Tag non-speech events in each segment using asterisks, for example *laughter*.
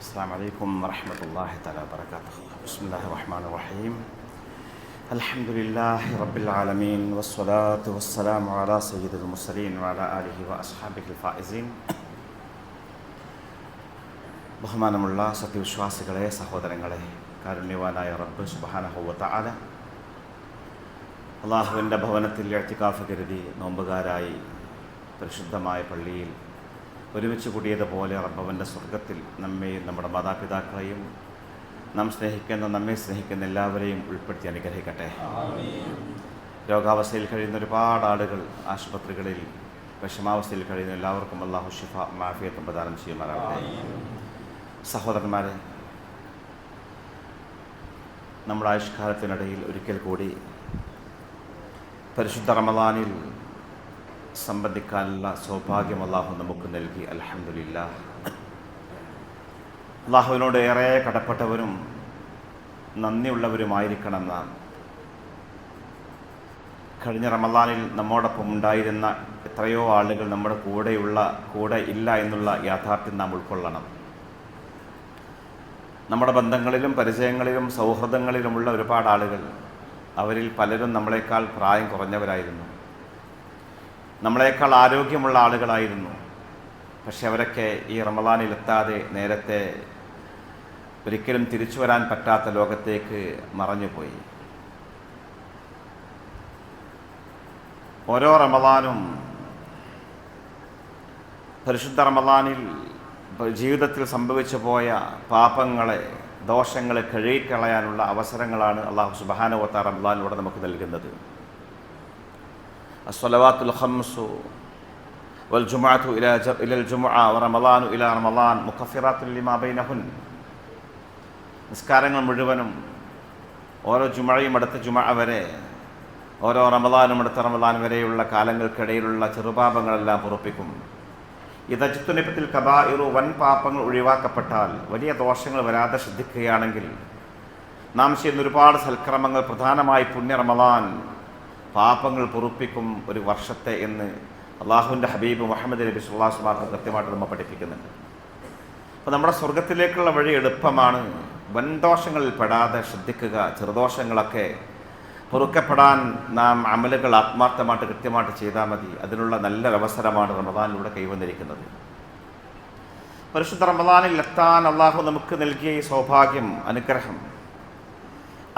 السلام عليكم ورحمة الله تعالى وبركاته بسم الله الرحمن الرحيم الحمد لله رب العالمين والصلاة والسلام على سيد المرسلين وعلى آله وأصحابه الفائزين ബഹുമാനമുള്ള സത്യവിശ്വാസികളെ സഹോദരങ്ങളെ കാരുണ്യവാനായ റബ്ബ് സുബാനഹുവത്ത ആല അള്ളാഹുവിൻ്റെ ഭവനത്തിൽ എഴുത്തിക്കാഫ് കരുതി നോമ്പുകാരായി പരിശുദ്ധമായ പള്ളിയിൽ ഒരുമിച്ച് കൂടിയതുപോലെ റബ്ബവന്റെ സ്വർഗത്തിൽ നമ്മെയും നമ്മുടെ മാതാപിതാക്കളെയും നാം സ്നേഹിക്കുന്ന നമ്മെ സ്നേഹിക്കുന്ന എല്ലാവരെയും ഉൾപ്പെടുത്തി അനുഗ്രഹിക്കട്ടെ. രോഗാവസ്ഥയിൽ കഴിയുന്ന ഒരുപാട് ആളുകൾ ആശുപത്രികളിൽ വിഷമാവസ്ഥയിൽ കഴിയുന്ന എല്ലാവർക്കും അള്ളാഹു ഷിഫ മാഫിയത്തും പ്രദാനം ചെയ്യുമാറാവട്ടെ സഹോദരന്മാരെ നമ്മുടെ ആയുഷ്കാലത്തിനിടയിൽ ഒരിക്കൽ കൂടി പരിശുദ്ധ റമദാനിൽ സംബന്ധിക്കാനുള്ള സൗഭാഗ്യം അള്ളാഹു നമുക്ക് നൽകി. അലഹമില്ല അള്ളാഹുവിനോട് ഏറെ കടപ്പെട്ടവരും നന്ദിയുള്ളവരുമായിരിക്കണം നാം കഴിഞ്ഞ റമദാനിൽ നമ്മോടൊപ്പം ഉണ്ടായിരുന്ന എത്രയോ ആളുകൾ നമ്മുടെ കൂടെയുള്ള കൂടെ ഇല്ല എന്നുള്ള യാഥാർത്ഥ്യം നാം ഉൾക്കൊള്ളണം. നമ്മുടെ ബന്ധങ്ങളിലും പരിചയങ്ങളിലും സൗഹൃദങ്ങളിലുമുള്ള ഒരുപാട് ആളുകൾ അവരിൽ പലരും നമ്മളെക്കാൾ പ്രായം കുറഞ്ഞവരായിരുന്നു. നമ്മളെക്കാൾ ആരോഗ്യമുള്ള ആളുകളായിരുന്നു. പക്ഷെ അവരൊക്കെ ഈ റമദാനിലെത്താതെ നേരത്തെ ഒരിക്കലും തിരിച്ചു വരാൻ പറ്റാത്ത ലോകത്തേക്ക് മറഞ്ഞുപോയി. ഓരോ റമദാനും പരിശുദ്ധ റമദാനിൽ ജീവിതത്തിൽ സംഭവിച്ചു പോയ പാപങ്ങളെ ദോഷങ്ങളെ കഴുകിക്കളയാനുള്ള അവസരങ്ങളാണ് അള്ളാഹു സുബാനുവത്ത റമദാനിലൂടെ നമുക്ക് നൽകുന്നത്. അസ്വലവാത്തുൽ ഹംസു വൽ ജുമാത്തു ഇല ഇലൽ ജുമുഅ റമലാനു ഇല റമലാൻ മുഖഫിറാത്തുലിമാബൈനഹുൻ നിസ്കാരങ്ങൾ മുഴുവനും ഓരോ ജുമഴയും അടുത്ത ജുമ വരെ ഓരോ റമദാനും അടുത്ത റമദാൻ വരെയുള്ള കാലങ്ങൾക്കിടയിലുള്ള ചെറുപാപങ്ങളെല്ലാം പുറപ്പിക്കും ഇതജുത്തുനിപ്പത്തിൽ കബായിറു വൻ പാപങ്ങൾ ഒഴിവാക്കപ്പെട്ടാൽ വലിയ ദോഷങ്ങൾ വരാതെ ശ്രദ്ധിക്കുകയാണെങ്കിൽ നാം ചെയ്യുന്ന ഒരുപാട് സൽക്രമങ്ങൾ പ്രധാനമായി പുണ്യ റമദാൻ പാപങ്ങൾ പൊറുപ്പിക്കും ഒരു വർഷത്തെ എന്ന് അള്ളാഹുവിന്റെ ഹബീബ് മുഹമ്മദ് നബി സുല്ലാസ്മാർക്ക് കൃത്യമായിട്ട് നമ്മൾ പഠിപ്പിക്കുന്നുണ്ട്. അപ്പോൾ നമ്മുടെ സ്വർഗത്തിലേക്കുള്ള വഴി എളുപ്പമാണ് വൻദോഷങ്ങളിൽ പെടാതെ ശ്രദ്ധിക്കുക ചെറുദോഷങ്ങളൊക്കെ പൊറുക്കപ്പെടാൻ നാം അമലുകൾ ആത്മാർത്ഥമായിട്ട് കൃത്യമായിട്ട് ചെയ്താൽ മതി. അതിനുള്ള നല്ലൊരവസരമാണ് റമദാനിലൂടെ കൈവന്നിരിക്കുന്നത്. പരിശുദ്ധ റമദാനിൽ എത്താൻ അള്ളാഹു നമുക്ക് നൽകിയ ഈ സൗഭാഗ്യം അനുഗ്രഹം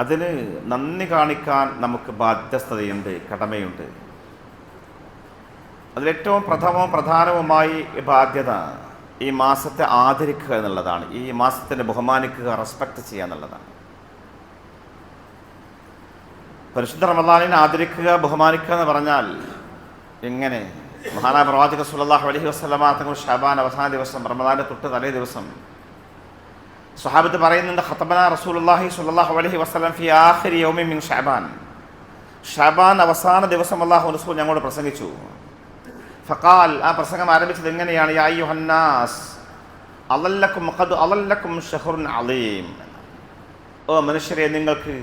അതിന് നന്ദി കാണിക്കാൻ നമുക്ക് ബാധ്യസ്ഥതയുണ്ട് കടമയുണ്ട്. അതിലേറ്റവും പ്രഥമവും പ്രധാനവുമായി ബാധ്യത ഈ മാസത്തെ ആദരിക്കുക എന്നുള്ളതാണ്. ഈ മാസത്തിനെ ബഹുമാനിക്കുക റെസ്പെക്റ്റ് ചെയ്യുക എന്നുള്ളതാണ്. പരിശുദ്ധ റമദാനിനെ ആദരിക്കുക ബഹുമാനിക്കുക എന്ന് പറഞ്ഞാൽ എങ്ങനെ? മഹാനായ പ്രവാചക സുല്ലാഹു അലഹി വസ്ലമ തങ്ങൾ ഷാബാൻ അവസാന ദിവസം റമദാന്റെ തൊട്ട് തലേ ദിവസം സ്വഹാബത്ത് പറയുന്നുണ്ട് ഖത്തബന റസൂലുള്ളാഹി സുല്ലാഹു അലഹി വസല്ലം ഫി ആഖിരി യോമി മിൻ ഷാബാൻ ഷാബാൻ അവസാന ദിവസം അള്ളാഹു റസൂൽ ഞങ്ങളോട് പ്രസംഗിച്ചു. ഫക്കാൽ ആ പ്രസംഗം ആരംഭിച്ചത് എങ്ങനെയാണ്? യാ അയ്യുഹന്നാസ് അലല്ലക്കും ഖദ് അലല്ലക്കും ഷഹറുൻ അലീം. ഓ മനുഷ്യരെ നിങ്ങൾക്ക്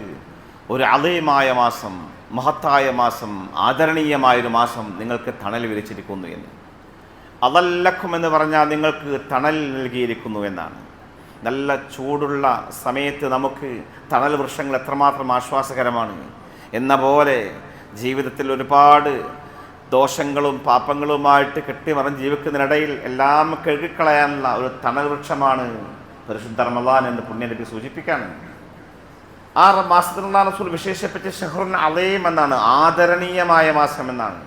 ഒരു അലീമായ മാസം മഹത്തായ മാസം ആദരണീയമായൊരു മാസം നിങ്ങൾക്ക് തണൽ വിരിച്ചിരിക്കുന്നു എന്ന്. അതല്ലക്കും എന്ന് പറഞ്ഞാൽ നിങ്ങൾക്ക് തണൽ നൽകിയിരിക്കുന്നു എന്നാണ്. നല്ല ചൂടുള്ള സമയത്ത് നമുക്ക് തണൽ വൃക്ഷങ്ങൾ എത്രമാത്രം ആശ്വാസകരമാണ്. എന്ന പോലെ ജീവിതത്തിൽ ഒരുപാട് ദോഷങ്ങളും പാപങ്ങളുമായിട്ട് കെട്ടിമറിഞ്ഞ് ജീവിക്കുന്നതിനിടയിൽ എല്ലാം കഴുകിക്കളയാനുള്ള ഒരു തണൽ വൃക്ഷമാണ് പരിശുദ്ധ റമദാൻ എന്ന് പുണ്യനബി സൂചിപ്പിക്കാണ് ആ മാസത്തിനുള്ള റസൂൽ വിശേഷിപ്പിച്ച ഷെഹ്റുൻ അലയും എന്നാണ്. ആദരണീയമായ മാസം എന്നാണ്.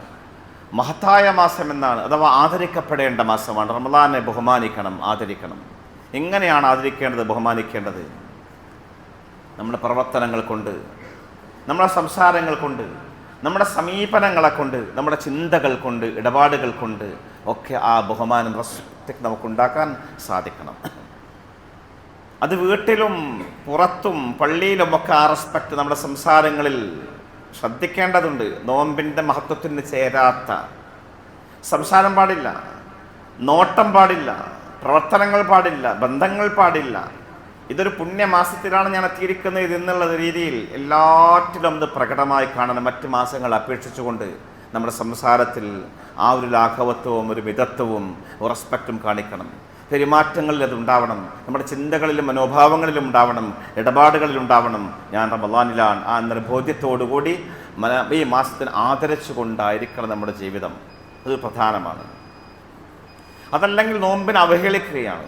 മഹത്തായ മാസം എന്നാണ്. അഥവാ ആദരിക്കപ്പെടേണ്ട മാസമാണ്. റമദാനെ ബഹുമാനിക്കണം ആദരിക്കണം. എങ്ങനെയാണ് ആദരിക്കേണ്ടത് ബഹുമാനിക്കേണ്ടത്? നമ്മുടെ പ്രവർത്തനങ്ങൾ കൊണ്ട് നമ്മുടെ സംസാരങ്ങൾ കൊണ്ട് നമ്മുടെ സമീപനങ്ങളെ കൊണ്ട് നമ്മുടെ ചിന്തകൾ കൊണ്ട് ഇടപാടുകൾ കൊണ്ട് ഒക്കെ ആ ബഹുമാനം റെസ്പെക്ട് നമുക്കുണ്ടാക്കാൻ സാധിക്കണം. അത് വീട്ടിലും പുറത്തും പള്ളിയിലും ഒക്കെ ആ റെസ്പെക്റ്റ് നമ്മുടെ സംസാരങ്ങളിൽ ശ്രദ്ധിക്കേണ്ടതുണ്ട്. നോമ്പിന്റെ മഹത്വത്തിന് ചേരാത്ത. സംസാരം പാടില്ല. നോട്ടം പാടില്ല. പ്രവർത്തനങ്ങൾ പാടില്ല ബന്ധങ്ങൾ പാടില്ല. ഇതൊരു പുണ്യമാസത്തിലാണ് ഞാൻ എത്തിയിരിക്കുന്നത് എന്നുള്ള രീതിയിൽ എല്ലാറ്റിലും അത് പ്രകടമായി കാണണം മറ്റ് മാസങ്ങൾ അപേക്ഷിച്ചുകൊണ്ട് നമ്മുടെ സംസാരത്തിൽ ആ ഒരു ലാഘവത്വവും ഒരു മിതത്വവും റെസ്പെക്റ്റും കാണിക്കണം. പെരുമാറ്റങ്ങളിൽ അതുണ്ടാവണം നമ്മുടെ ചിന്തകളിലും മനോഭാവങ്ങളിലും ഉണ്ടാവണം. ഇടപാടുകളിലും ഉണ്ടാവണം. ഞാൻ റമദാനിലാണ് ആ നിർബോധ്യത്തോടുകൂടി ഈ മാസത്തിന് ആദരിച്ചുകൊണ്ടായിരിക്കണം നമ്മുടെ ജീവിതം. അത് പ്രധാനമാണ്. അതല്ലെങ്കിൽ നോമ്പിനെ അവഹേളിക്കുകയാണ്.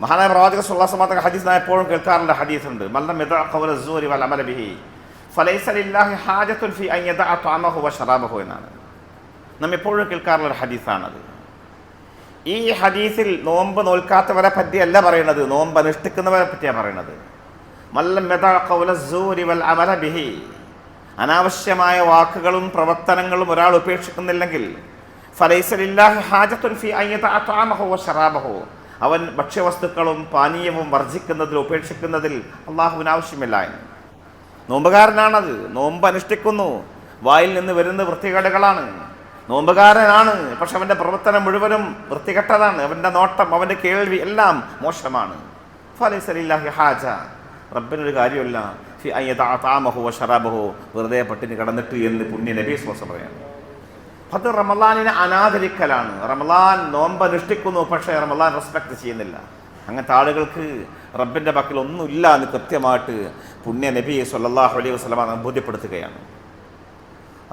മഹാനായ പ്രവാചക സുല്ലാസമാത്ത ഹദീസ് ഞാൻ എപ്പോഴും കേൾക്കാറുള്ള ഹദീസ് ഉണ്ട് മല്ലം യഥാഖൗരസൂരി വൽ അമലബിഹി ഫലൈസലില്ലാഹി ഹാജത്തുൽ ഫി അൻ യദാ ത്വാമഹു വ ഷറാബഹു എന്നാണ്. നാം എപ്പോഴും കേൾക്കാറുള്ള ഹദീസാണത്. ഈ ഹദീസിൽ നോമ്പ് നോൽക്കാത്തവരെ പറ്റിയല്ല പറയുന്നത്. നോമ്പ് അനുഷ്ഠിക്കുന്നവരെ പറ്റിയാണ് മല്ല മല്ലം യഥാഖൗലസൂരി വൽ അമലബിഹി അനാവശ്യമായ വാക്കുകളും പ്രവർത്തനങ്ങളും ഒരാൾ ഉപേക്ഷിക്കുന്നില്ലെങ്കിൽ അവൻ ഭക്ഷ്യവസ്തുക്കളും പാനീയവും വർജിക്കുന്നതിൽ ഉപേക്ഷിക്കുന്നതിൽ അള്ളാഹുവിന് ആവശ്യമില്ല എന്ന്. നോമ്പുകാരനാണത്. നോമ്പ് അനുഷ്ഠിക്കുന്നു. വായിൽ നിന്ന് വരുന്ന വൃത്തികേടുകളാണ്. നോമ്പുകാരനാണ്. പക്ഷെ അവന്റെ പ്രവർത്തനം മുഴുവനും വൃത്തികെട്ടതാണ്. അവന്റെ നോട്ടം അവന്റെ കേൾവി എല്ലാം മോശമാണ്. ഹാജ. റബ്ബിനൊരു കാര്യമില്ല. ഫി അയ്യതാമഹോ വെറുതെ കടന്നിട്ട് എന്ന് പുണ്യ നബീസ് പറയാണ് അത് റമലാനിനെ അനാദരിക്കലാണ്. റമലാൻ നോമ്പ് അനുഷ്ഠിക്കുന്നു പക്ഷേ റമലാൻ റെസ്പെക്ട് ചെയ്യുന്നില്ല. അങ്ങനത്തെ ആളുകൾക്ക് റബ്ബിന്റെ പക്കൽ ഒന്നുമില്ല എന്ന് കൃത്യമായിട്ട് പുണ്യ നബി സല്ലാഹു അലൈഹി വസല്ലമ ബോധ്യപ്പെടുത്തുകയാണ്.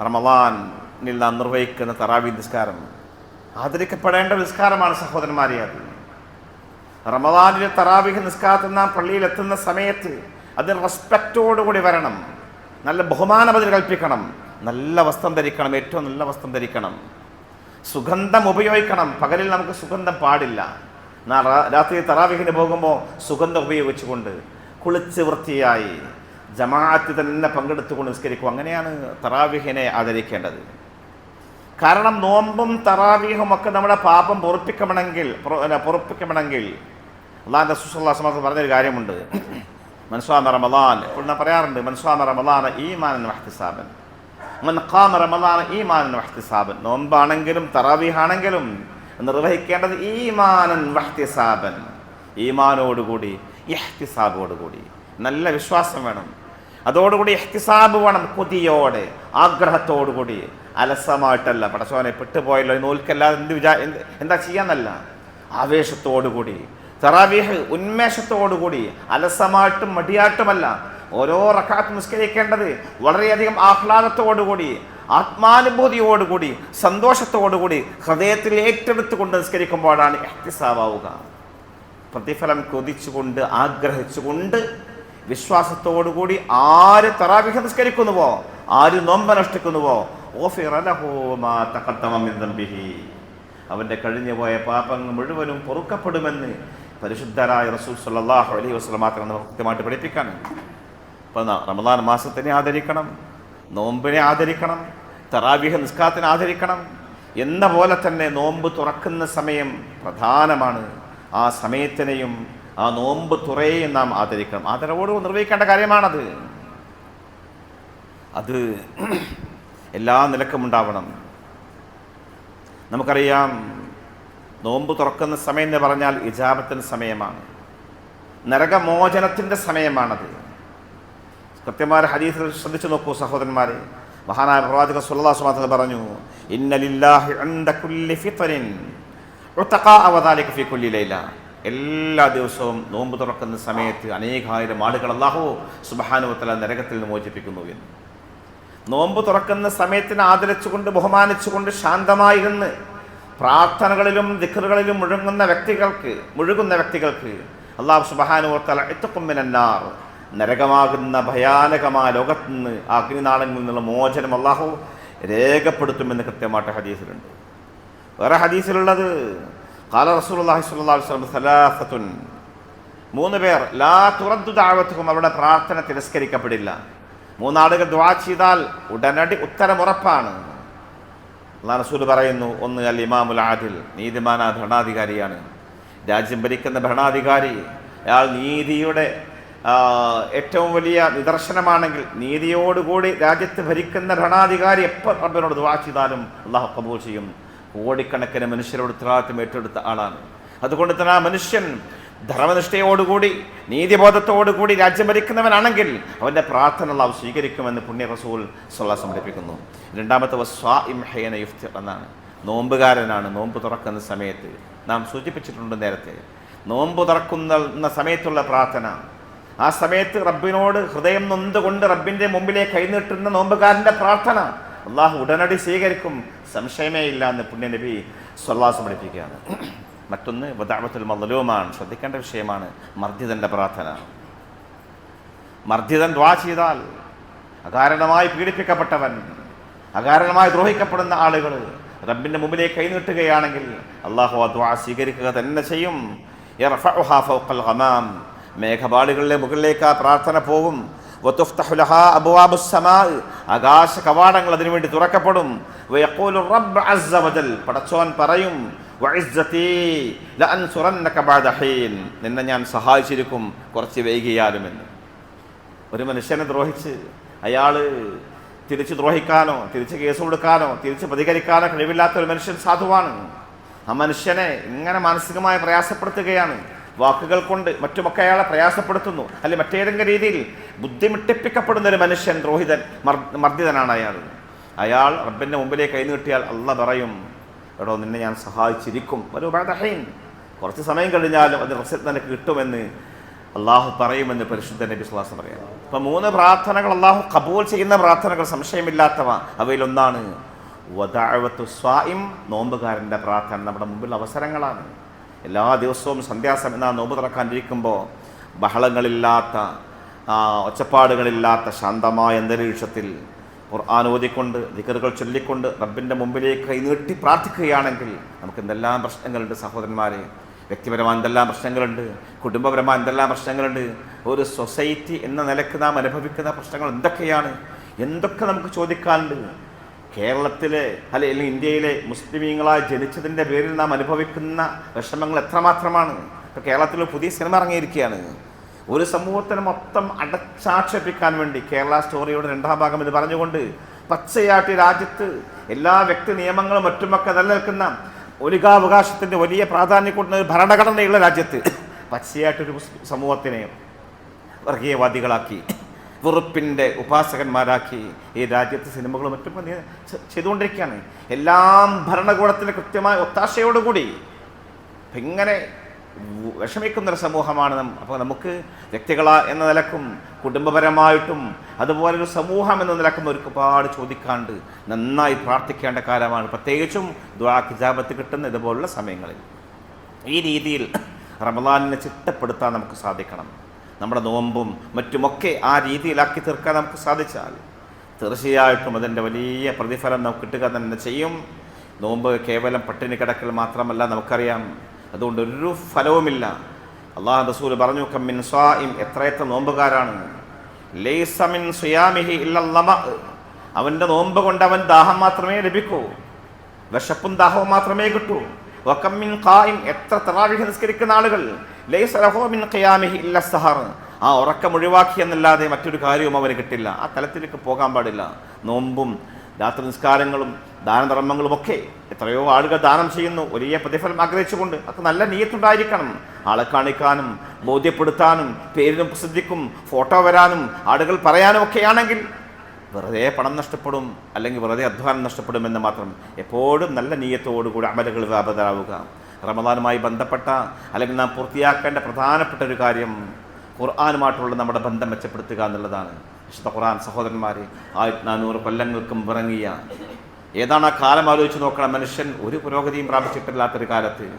റമലാനിൽ നാം നിർവഹിക്കുന്ന തറാവി നിസ്കാരം ആദരിക്കപ്പെടേണ്ട നിസ്കാരമാണ് സഹോദരന്മാരെ അത്. റമദാനിലെ തറാവിഹ് നിസ്കാരത്തിൽ നാം പള്ളിയിൽ എത്തുന്ന സമയത്ത് അതിന് റെസ്പെക്റ്റോടുകൂടി വരണം. നല്ല ബഹുമാനം അതിൽ കൽപ്പിക്കണം. നല്ല വസ്ത്രം ധരിക്കണം ഏറ്റവും നല്ല വസ്ത്രം ധരിക്കണം. സുഗന്ധം ഉപയോഗിക്കണം. പകലിൽ നമുക്ക് സുഗന്ധം പാടില്ല. രാത്രി തറാവിഹിന് പോകുമ്പോൾ സുഗന്ധം ഉപയോഗിച്ചുകൊണ്ട് കുളിച്ച് വൃത്തിയായി ജമാഅത്ത് തന്നെ പങ്കെടുത്തുകൊണ്ട് നിസ്കരിക്കും. അങ്ങനെയാണ് തറാവിഹിനെ ആദരിക്കേണ്ടത്. കാരണം നോമ്പും തറാവീഹും ഒക്കെ നമ്മുടെ പാപം പൊറപ്പിക്കണമെങ്കിൽ പൊറപ്പിക്കണമെങ്കിൽ അള്ളാഹിന്റെ സുസല്ലാസ്മാർക്ക് പറഞ്ഞൊരു കാര്യമുണ്ട്. *clears throat* മൻസ്വാമ റമദാൻ. ഇപ്പോൾ ഞാൻ പറയാറുണ്ട് മൻസ്വാമ റമദാൻ ഈമാനൻ ഖാമ നോമ്പാണെങ്കിലും തറാവീഹാണെങ്കിലും നിർവഹിക്കേണ്ടത് ഈമാനൻ വഹ്തിസാബൻ. ഈമാനോടുകൂടി ഇഹ്തിസാബോടുകൂടി. നല്ല വിശ്വാസം വേണം. അതോടുകൂടി എഹ്തിസാബ് വേണം കൊതിയോടെ ആഗ്രഹത്തോടുകൂടി. അലസമായിട്ടല്ല. പടച്ചോനെ പെട്ടുപോയല്ലോ നൂൽക്കല്ലാതെ എന്ത് വിചാ എന്ത് ചെയ്യാന്നല്ല. ആവേശത്തോടുകൂടി തറാവീഹ് ഉന്മേഷത്തോടുകൂടി അലസമായിട്ടും മടിയായിട്ടുമല്ല. ഓരോ റക്കാത്ത് നിസ്കരിക്കേണ്ടത് വളരെയധികം ആഹ്ലാദത്തോടുകൂടി ആത്മാനുഭൂതിയോടുകൂടി സന്തോഷത്തോടുകൂടി ഹൃദയത്തിൽ ഏറ്റെടുത്തുകൊണ്ട് നിസ്കരിക്കുമ്പോഴാണ് എഹ്തിസാവുക പ്രതിഫലം കൊതിച്ചുകൊണ്ട് ആഗ്രഹിച്ചുകൊണ്ട് വിശ്വാസത്തോടുകൂടി ആര് തറാവിഹ നിസ്കരിക്കുന്നുവോ ആര് നോമ്പനുഷ്ഠിക്കുന്നുവോ. അവന്റെ കഴിഞ്ഞു പോയ പാപങ്ങൾ മുഴുവനും പൊറുക്കപ്പെടുമെന്ന് പരിശുദ്ധരായ റസൂൽ സല്ലല്ലാഹു അലൈഹി വസല്ലം മാത്രം നമുക്ക് കൃത്യമായിട്ട് പഠിപ്പിക്കാണ് അപ്പോൾ ന- റമദാൻ മാസത്തിനെ ആദരിക്കണം നോമ്പിനെ ആദരിക്കണം തറാവിഹ നിസ്കാരത്തിനെ ആദരിക്കണം. എന്ന പോലെ തന്നെ നോമ്പ് തുറക്കുന്ന സമയം പ്രധാനമാണ്. ആ സമയത്തിനെയും ആ നോമ്പ് തുറയെയും നാം ആദരിക്കണം. ആദരവോട് നിർവഹിക്കേണ്ട കാര്യമാണത്. അത് എല്ലാ നിലക്കും ഉണ്ടാവണം. നമുക്കറിയാം നോമ്പ് തുറക്കുന്ന സമയം എന്ന് പറഞ്ഞാൽ ഇജാപത്തിന്റെ സമയമാണ്. നരകമോചനത്തിന്റെ സമയമാണത്. കൃത്യമായ ഹദീസിൽ ശ്രദ്ധിച്ചു നോക്കൂ സഹോദരന്മാരെ. മഹാനായ പ്രവാചകൻ സുല്ലാസ് പറഞ്ഞു എല്ലാ ദിവസവും നോമ്പ് തുറക്കുന്ന സമയത്ത് അനേകായിരം ആളുകൾ അല്ലാഹു സുബാനുവത്തല നരകത്തിൽ നിന്ന് മോചിപ്പിക്കുന്നു എന്ന്. നോമ്പ് തുറക്കുന്ന സമയത്തിന് ആദരിച്ചുകൊണ്ട് ബഹുമാനിച്ചുകൊണ്ട് ശാന്തമായി ശാന്തമായിരുന്ന് പ്രാർത്ഥനകളിലും ദിക്കറുകളിലും മുഴുങ്ങുന്ന വ്യക്തികൾക്ക് മുഴുകുന്ന വ്യക്തികൾക്ക് അള്ളാഹു സുബാനുവത്തല എത്തുക്കുമ്മിനാർ നരകമാകുന്ന ഭയാനകമായ ലോകത്ത് നിന്ന് അഗ്നിനാളങ്ങളിൽ നിന്നുള്ള മോചനം അള്ളാഹു രേഖപ്പെടുത്തുമെന്ന് കൃത്യമായിട്ട് ഹദീസിലുണ്ട്. വേറെ ഹദീസിലുള്ളത് കാല റസൂലി സ്വല്ലല്ലാഹു അലൈഹി വസല്ലം മൂന്ന് പേർ ലാ തുറന്തു ദഅവത്തുഹും അവരുടെ പ്രാർത്ഥന തിരസ്കരിക്കപ്പെടില്ല. മൂന്നാളുകൾ ദ്വാ ചെയ്താൽ ഉടനടി ഉത്തരമുറപ്പാണ് അള്ളാഹ് റസൂൽ പറയുന്നു ഒന്ന് അൽ ഇമാമുൽ ആദിൽ നീതിമാന ഭരണാധികാരിയാണ്. രാജ്യം ഭരിക്കുന്ന ഭരണാധികാരി അയാൾ നീതിയുടെ ഏറ്റവും വലിയ നിദർശനമാണെങ്കിൽ നീതിയോടുകൂടി രാജ്യത്ത് ഭരിക്കുന്ന ഭരണാധികാരി എപ്പോൾ റബ്ബിനോട് ദുവാ ചെയ്താലും അള്ളാഹു കബൂൾ ചെയ്യും. കോടിക്കണക്കിന് മനുഷ്യരോട് ഉത്തരവാദിത്വം ഏറ്റെടുത്ത ആളാണ്. അതുകൊണ്ട് തന്നെ ആ മനുഷ്യൻ ധർമ്മനിഷ്ഠയോടുകൂടി നീതിബോധത്തോടുകൂടി രാജ്യം ഭരിക്കുന്നവനാണെങ്കിൽ അവന്റെ പ്രാർത്ഥന അള്ളാഹു സ്വീകരിക്കുമെന്ന് പുണ്യ റസൂൽ സൊള്ള സംഘടിപ്പിക്കുന്നു രണ്ടാമത്തെ വസ്വാഇം ഹയന യുഫ്തിർ എന്നാണ്. നോമ്പുകാരനാണ് നോമ്പ് തുറക്കുന്ന സമയത്ത്. നാം സൂചിപ്പിച്ചിട്ടുണ്ട് നേരത്തെ. നോമ്പ് തുറക്കുന്ന സമയത്തുള്ള പ്രാർത്ഥന ആ സമയത്ത് റബ്ബിനോട് ഹൃദയം നൊന്തുകൊണ്ട് റബ്ബിന്റെ മുമ്പിലേക്ക് കൈനീട്ടുന്ന നോമ്പുകാരന്റെ പ്രാർത്ഥന അള്ളാഹു ഉടനടി സ്വീകരിക്കും. സംശയമേ ഇല്ല എന്ന് പുണ്യനബി സ്വല്ലാസ് പഠിപ്പിക്കുകയാണ്. മറ്റൊന്ന് വദാമത്തുൽ മദലൂമാണ്. ശ്രദ്ധിക്കേണ്ട വിഷയമാണ് മർദ്ദിതന്റെ പ്രാർത്ഥന. മർദ്ദിതൻ ദ്വാ ചെയ്താൽ അകാരണമായി പീഡിപ്പിക്കപ്പെട്ടവൻ അകാരണമായി ദ്രോഹിക്കപ്പെടുന്ന ആളുകൾ റബ്ബിന്റെ മുമ്പിലേക്ക് കൈനീട്ടുകയാണെങ്കിൽ അള്ളാഹു ആ ദ്വാ സ്വീകരിക്കുക തന്നെ ചെയ്യും. മേഘപാളികളുടെ മുകളിലേക്ക് ആ പ്രാർത്ഥന പോകും. ആകാശ കവാടങ്ങൾ അതിനുവേണ്ടി തുറക്കപ്പെടും. റബ്ബ് പടച്ചോൻ പറയും നിന്നെ ഞാൻ സഹായിച്ചിരിക്കും കുറച്ച് വൈകിയാലും എന്ന്. ഒരു മനുഷ്യനെ ദ്രോഹിച്ച് അയാൾ തിരിച്ച് ദ്രോഹിക്കാനോ തിരിച്ച് കേസ് കൊടുക്കാനോ തിരിച്ച് പ്രതികരിക്കാനോ കഴിവില്ലാത്ത ഒരു മനുഷ്യൻ സാധുവാണ്. ആ മനുഷ്യനെ ഇങ്ങനെ മാനസികമായി പ്രയാസപ്പെടുത്തുകയാണ്. വാക്കുകൾ കൊണ്ട് മറ്റുമൊക്കെ അയാളെ പ്രയാസപ്പെടുത്തുന്നു. അല്ലെ മറ്റേതെങ്കിലും രീതിയിൽ ബുദ്ധിമുട്ടിപ്പിക്കപ്പെടുന്ന ഒരു മനുഷ്യൻ ദ്രോഹിതൻ മർ- മർദ്ദിതനാണ് അയാൾ. അയാൾ റബ്ബിന്റെ മുമ്പിലേക്ക് കൈനീട്ടിയാൽ അല്ല പറയും എടോ നിന്നെ ഞാൻ സഹായിച്ചിരിക്കും. ഒരു ബഅദഹീൻ കുറച്ച് സമയം കഴിഞ്ഞാലും അത് റിസൾട്ട് നിനക്ക് കിട്ടുമെന്ന് അള്ളാഹു പറയുമെന്ന് പരിശുദ്ധ നബി വിശ്വാസം പറയാം അപ്പം മൂന്ന് പ്രാർത്ഥനകൾ അള്ളാഹു കബൂൽ ചെയ്യുന്ന പ്രാർത്ഥനകൾ സംശയമില്ലാത്തവ അവയിലൊന്നാണ് വദഅവത്തു സ്വായും നോമ്പുകാരന്റെ പ്രാർത്ഥന. നമ്മുടെ മുമ്പിൽ അവസരങ്ങളാണ്. എല്ലാ ദിവസവും സന്ധ്യാസമയം നോമ്പ് തുറക്കാനിരിക്കുമ്പോൾ ബഹളങ്ങളില്ലാത്ത ഒച്ചപ്പാടുകളില്ലാത്ത ശാന്തമായ അന്തരീക്ഷത്തിൽ ഖുർആൻ ഓതിക്കൊണ്ട് ദിക്കറുകൾ ചൊല്ലിക്കൊണ്ട് റബ്ബിന്റെ മുമ്പിലേക്ക് കൈനീട്ടി പ്രാർത്ഥിക്കുകയാണെങ്കിൽ നമുക്ക് എന്തെല്ലാം പ്രശ്നങ്ങളുണ്ട് സഹോദരന്മാരെ? വ്യക്തിപരമായ എന്തെല്ലാം പ്രശ്നങ്ങളുണ്ട്? കുടുംബപരമായ എന്തെല്ലാം പ്രശ്നങ്ങളുണ്ട്? ഒരു സൊസൈറ്റി എന്ന നിലയ്ക്ക് നാം അനുഭവിക്കുന്ന പ്രശ്നങ്ങൾ എന്തൊക്കെയാണ്? എന്തൊക്കെ നമുക്ക് ചോദിക്കാനുണ്ട്? കേരളത്തിലെ അല്ലെങ്കിൽ ഇന്ത്യയിലെ മുസ്ലിമീങ്ങളായി ജനിച്ചതിന്റെ പേരിൽ നാം അനുഭവിക്കുന്ന വിഷമങ്ങൾ എത്രമാത്രമാണ്. ഇപ്പോൾ കേരളത്തിൽ പുതിയ സിനിമ ഇറങ്ങിയിരിക്കുകയാണ്. ഒരു സമൂഹത്തിന് മൊത്തം അടച്ചാക്ഷേപിക്കാൻ വേണ്ടി കേരള സ്റ്റോറിയുടെ രണ്ടാം ഭാഗം ഇത് പറഞ്ഞുകൊണ്ട് പച്ചയാട്ടി രാജ്യത്ത് എല്ലാ വ്യക്തി നിയമങ്ങളും മറ്റുമൊക്കെ നിലനിൽക്കുന്ന ഒലികാവകാശത്തിന്റെ വലിയ പ്രാധാന്യം കൊടുക്കുന്ന ഒരു ഭരണഘടനയുള്ള രാജ്യത്ത് ഒരു സമൂഹത്തിനെ വർഗീയവാദികളാക്കി. വെറുപ്പിന്റെ ഉപാസകന്മാരാക്കി ഈ രാജ്യത്ത് സിനിമകളും മറ്റും ചെയ്തുകൊണ്ടിരിക്കുകയാണ്. എല്ലാം ഭരണകൂടത്തിന് കൃത്യമായ ഒത്താശയോടുകൂടി ഇങ്ങനെ വിഷമിക്കുന്നൊരു സമൂഹമാണ് അപ്പോൾ നമുക്ക് വ്യക്തികള എന്ന നിലക്കും കുടുംബപരമായിട്ടും അതുപോലെ ഒരു സമൂഹം എന്ന നിലക്കും ഒരുപാട് ചോദിക്കാണ്ട് നന്നായി പ്രാർത്ഥിക്കേണ്ട കാലമാണ്. പ്രത്യേകിച്ചും ദ്വാ ഹിജാബത്ത് കിട്ടുന്ന ഇതുപോലുള്ള സമയങ്ങളിൽ. ഈ രീതിയിൽ റമദാനിനെ ചിട്ടപ്പെടുത്താൻ നമുക്ക് സാധിക്കണം. നമ്മുടെ നോമ്പും മറ്റുമൊക്കെ ആ രീതിയിലാക്കി തീർക്കാൻ നമുക്ക് സാധിച്ചാൽ തീർച്ചയായിട്ടും അതിന്റെ വലിയ പ്രതിഫലം നമുക്ക് കിട്ടുക തന്നെ ചെയ്യും. നോമ്പ് കേവലം പട്ടിണി കിടക്കൽ മാത്രമല്ല നമുക്കറിയാം. അതുകൊണ്ട് ഒരു ഫലവുമില്ല. അള്ളാഹു റസൂൽ പറഞ്ഞു കമ്മിൻ സ്വാഇം എത്രയെത്ര നോമ്പുകാരാണ്. ലൈസമിൻ സുയാമിഹി ഇല്ലമ അവന്റെ നോമ്പ് കൊണ്ട് അവൻ ദാഹം മാത്രമേ ലഭിക്കൂ. വിശപ്പും ദാഹവും മാത്രമേ കിട്ടൂ. വക്കമ്മിൻ ഖായിം എത്ര തറാവിഹ് നിസ്കരിക്കുന്ന ആളുകൾ? ലൈസ ലഹു മിൻ ഖിയാമിഹി ഇല്ല സഹർ. ആ ഉറക്കം ഒഴിവാക്കി എന്നല്ലാതെ മറ്റൊരു കാര്യവും അവന് കിട്ടില്ല. ആ തലത്തിലേക്ക് പോകാൻ പാടില്ല. നോമ്പും രാത്രി നിസ്കാരങ്ങളും ദാനധർമ്മങ്ങളും ഒക്കെ എത്രയോ ആളുകൾ ദാനം ചെയ്യുന്നു. വലിയ പ്രതിഫലം ആഗ്രഹിച്ചുകൊണ്ട് അത് നല്ല നീയത്തുണ്ടായിരിക്കണം. ആളെ കാണിക്കാനും ബോധ്യപ്പെടുത്താനും പേരിനും പ്രസിദ്ധിക്കും ഫോട്ടോ വരാനും ആളുകൾ പറയാനും ഒക്കെയാണെങ്കിൽ വെറുതെ പണം നഷ്ടപ്പെടും അല്ലെങ്കിൽ വെറുതെ അധ്വാനം നഷ്ടപ്പെടുമെന്ന് മാത്രം എപ്പോഴും നല്ല നീയത്തോടുകൂടി അമലുകൾ വ്യാപകരാവുക. റമദാനുമായി ബന്ധപ്പെട്ട അല്ലെങ്കിൽ നാം പൂർത്തിയാക്കേണ്ട പ്രധാനപ്പെട്ട ഒരു കാര്യം ഖുർആാനുമായിട്ടുള്ള നമ്മുടെ ബന്ധം മെച്ചപ്പെടുത്തുക എന്നുള്ളതാണ്. വിശുദ്ധ ഖുർആൻ സഹോദരന്മാരെ ആയിരത്തി നാനൂറ് കൊല്ലങ്ങൾക്കും ഇറങ്ങിയ ഏതാണ് ആ കാലം ആലോചിച്ച് നോക്കണം. മനുഷ്യൻ ഒരു പുരോഗതിയും പ്രാപിച്ചിട്ടില്ലാത്തൊരു കാലത്ത്.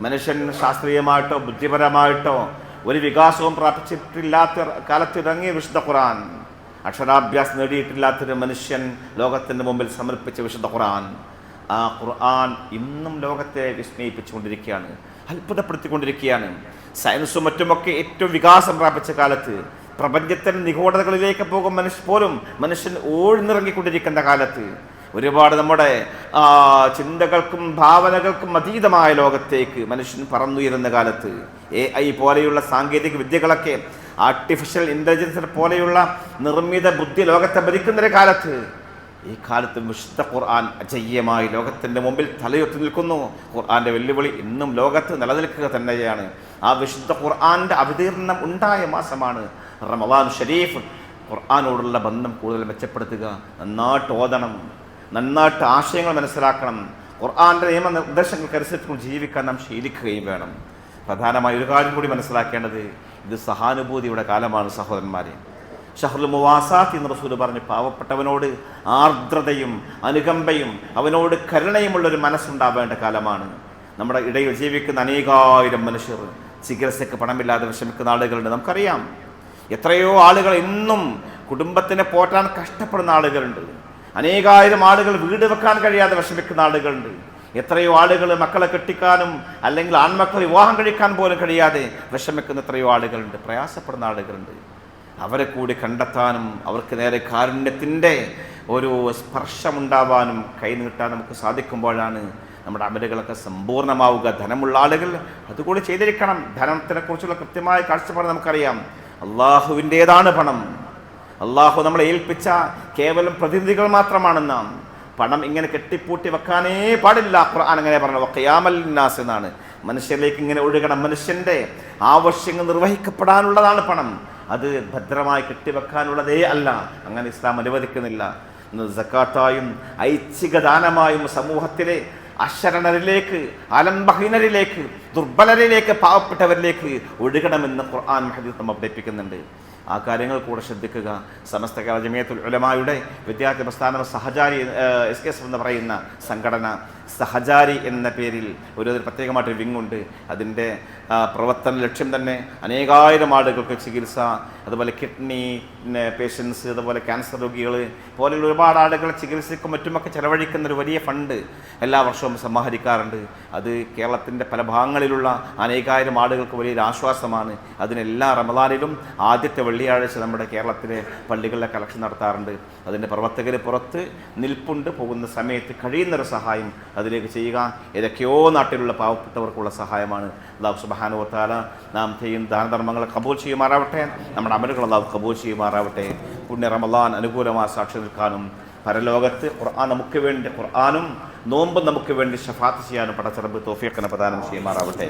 മനുഷ്യൻ ശാസ്ത്രീയമായിട്ടോ ബുദ്ധിപരമായിട്ടോ ഒരു വികാസവും പ്രാപിച്ചിട്ടില്ലാത്ത കാലത്തിറങ്ങിയ വിശുദ്ധ ഖുർആൻ. അക്ഷരാഭ്യാസം നേടിയിട്ടില്ലാത്തൊരു മനുഷ്യൻ ലോകത്തിന്റെ മുമ്പിൽ സമർപ്പിച്ച വിശുദ്ധ ഖുർആൻ. ആ ഖുർആൻ ഇന്നും ലോകത്തെ വിസ്മയിപ്പിച്ചുകൊണ്ടിരിക്കുകയാണ് അത്ഭുതപ്പെടുത്തിക്കൊണ്ടിരിക്കുകയാണ്. സയൻസും മറ്റുമൊക്കെ ഏറ്റവും വികാസം പ്രാപിച്ച കാലത്ത് പ്രപഞ്ചത്തിന്റെ നിഗൂഢതകളിലേക്ക് പോകും മനുഷ്യ പോലും മനുഷ്യൻ ഓഴ്ന്നിറങ്ങിക്കൊണ്ടിരിക്കുന്ന കാലത്ത് ഒരുപാട് നമ്മുടെ ചിന്തകൾക്കും ഭാവനകൾക്കും അതീതമായ ലോകത്തേക്ക് മനുഷ്യൻ പറന്നുയരുന്ന കാലത്ത് എ ഐ പോലെയുള്ള സാങ്കേതിക വിദ്യകളൊക്കെ ആർട്ടിഫിഷ്യൽ ഇന്റലിജൻസിനെ പോലെയുള്ള നിർമ്മിത ബുദ്ധി ലോകത്തെ ഭരിക്കുന്ന ഒരു കാലത്ത് ഈ കാലത്ത് വിശുദ്ധ ഖുർആൻ അജയ്യമായി ലോകത്തിന്റെ മുമ്പിൽ തലയുയർത്തി നിൽക്കുന്നു. ഖുർആന്റെ വെല്ലുവിളി ഇന്നും ലോകത്ത് നിലനിൽക്കുക തന്നെയാണ്. ആ വിശുദ്ധ ഖുർആന്റെ അവതീർണം ഉണ്ടായ മാസമാണ് റമദാൻ ഷരീഫ്. ഖുർആാനോടുള്ള ബന്ധം കൂടുതൽ മെച്ചപ്പെടുത്തുക നന്നായിട്ട് ഓതണം നന്നായിട്ട് ആശയങ്ങൾ മനസ്സിലാക്കണം. ഖുർആാന്റെ നിയമ നിർദ്ദേശങ്ങൾക്കനുസരിച്ച് ജീവിക്കാൻ നാം ശീലിക്കുകയും വേണം. പ്രധാനമായി ഒരു കാര്യം കൂടി മനസ്സിലാക്കേണ്ടത് ഇത് സഹാനുഭൂതിയുടെ കാലമാണ് സഹോദരന്മാരെ. ഷഹ്റുൽ മുവാസാത്ത് എന്ന് റസൂൽ പറഞ്ഞു പാവപ്പെട്ടവനോട് ആർദ്രതയും അനുകമ്പയും അവനോട് കരുണയുമുള്ള ഒരു മനസ്സുണ്ടാവേണ്ട കാലമാണ്. നമ്മുടെ ഇടയിൽ ജീവിക്കുന്ന അനേകായിരം മനുഷ്യർ ചികിത്സയ്ക്ക് പണമില്ലാതെ വിഷമിക്കുന്ന ആളുകളുണ്ട്. നമുക്കറിയാം. എത്രയോ ആളുകൾ ഇന്നും കുടുംബത്തിനെ പോറ്റാൻ കഷ്ടപ്പെടുന്ന ആളുകളുണ്ട്. അനേകായിരം ആളുകൾ വീട് വെക്കാൻ കഴിയാതെ വിഷമിക്കുന്ന ആളുകളുണ്ട്. എത്രയോ ആളുകൾ മക്കളെ കെട്ടിക്കാനും അല്ലെങ്കിൽ ആൺമക്കളെ വിവാഹം കഴിക്കാൻ പോലും കഴിയാതെ വിഷമിക്കുന്ന എത്രയോ ആളുകളുണ്ട് പ്രയാസപ്പെടുന്ന ആളുകളുണ്ട്. അവരെ കൂടി കണ്ടെത്താനും അവർക്ക് നേരെ കാരുണ്യത്തിന്റെ ഒരു സ്പർശമുണ്ടാവാനും കൈ നീട്ടാൻ നമുക്ക് സാധിക്കുമ്പോഴാണ് നമ്മുടെ അമലുകളൊക്കെ സമ്പൂർണമാവുക. ധനമുള്ള ആളുകൾ അതുകൂടി ചെയ്തിരിക്കണം. ധനത്തിനെ കുറിച്ചുള്ള കൃത്യമായ കാഴ്ചപ്പാട് നമുക്കറിയാം. അള്ളാഹുവിന്റേതാണ് പണം. അള്ളാഹു നമ്മളെ ഏൽപ്പിച്ച കേവലം പ്രതിനിധികൾ മാത്രമാണ് നാം. പണം ഇങ്ങനെ കെട്ടിപ്പൂട്ടി വെക്കാനേ പാടില്ല. ഖുർആൻ അങ്ങനെ പറഞ്ഞു ഖിയാമൽ നാസ് എന്നാണ്. മനുഷ്യരിലേക്ക് ഇങ്ങനെ ഒഴുകണം. മനുഷ്യന്റെ ആവശ്യങ്ങൾ നിർവഹിക്കപ്പെടാനുള്ളതാണ് പണം. അത് ഭദ്രമായി കെട്ടിവെക്കാനുള്ളതേ അല്ല. അങ്ങനെ ഇസ്ലാം അനുവദിക്കുന്നില്ല. സക്കാത്തായും ഐച്ഛിക ദാനമായും സമൂഹത്തിലെ അശരണരിലേക്ക് അലംബഹീനരിലേക്ക് ദുർബലരിലേക്ക് പാവപ്പെട്ടവരിലേക്ക് ഒഴുകണമെന്ന് ഖുർആൻ ഹദീസ് നമ്മൾ പഠിപ്പിക്കുന്നുണ്ട് ആ കാര്യങ്ങൾ കൂടെ ശ്രദ്ധിക്കുക. സമസ്ത ജമിയത്തുൽ ഉലമായുടെ വിദ്യാർത്ഥി പ്രസ്ഥാനം സഹചാരി എസ് എസ് എന്ന് പറയുന്ന സംഘടന സഹചാരി എന്ന പേരിൽ ഒരു പ്രത്യേകമായിട്ട് പ്രത്യേകമായിട്ടൊരു വിങ്ങുണ്ട്. അതിന്റെ പ്രവർത്തന ലക്ഷ്യം തന്നെ അനേകായിരം ആളുകൾക്ക് ചികിത്സ അതുപോലെ കിഡ്നി പേഷ്യൻസ് അതുപോലെ ക്യാൻസർ രോഗികൾ പോലെയുള്ള ഒരുപാട് ആളുകളെ ചികിത്സയ്ക്കും മറ്റുമൊക്കെ ചെലവഴിക്കുന്ന ഒരു വലിയ ഫണ്ട് എല്ലാ വർഷവും സമാഹരിക്കാറുണ്ട് അത് കേരളത്തിന്റെ പല ഭാഗങ്ങളിലുള്ള അനേകായിരം ആളുകൾക്ക് വലിയൊരു ആശ്വാസമാണ്. അതിനെല്ലാ റമദാനിലും ആദ്യത്തെ വെള്ളിയാഴ്ച നമ്മുടെ കേരളത്തിലെ പള്ളികളിലെ കളക്ഷൻ നടത്താറുണ്ട്. അതിന്റെ പ്രവർത്തകർ പുറത്ത് നിൽപ്പുണ്ട്. പോകുന്ന സമയത്ത് കഴിയുന്നൊരു സഹായം അതിലേക്ക് ചെയ്യുക. ഏതൊക്കെയോ നാട്ടിലുള്ള പാവപ്പെട്ടവർക്കുള്ള സഹായമാണ്. അള്ളാഹു സുബാനുവത്താല താല നാം ചെയ്യുന്ന ദാനധർമ്മങ്ങളെ കബൂൽ ചെയ്യുമാറാവട്ടെ. നമ്മുടെ അമലുകൾ അള്ളാഹു കബൂൽ ചെയ്യുമാറാവട്ടെ. പുണ്യ റമലാൻ അനുകൂലമായ സാക്ഷി നിൽക്കാനും പരലോകത്ത് ഖുർആൻ നമുക്ക് വേണ്ടി ഖുർആാനും നോമ്പ് നമുക്ക് വേണ്ടി ഷഫാത്ത് ചെയ്യാനും പടച്ചിറമ്പ് തോഫിയക്കനെ പ്രദാനം ചെയ്യുമാറാവട്ടെ.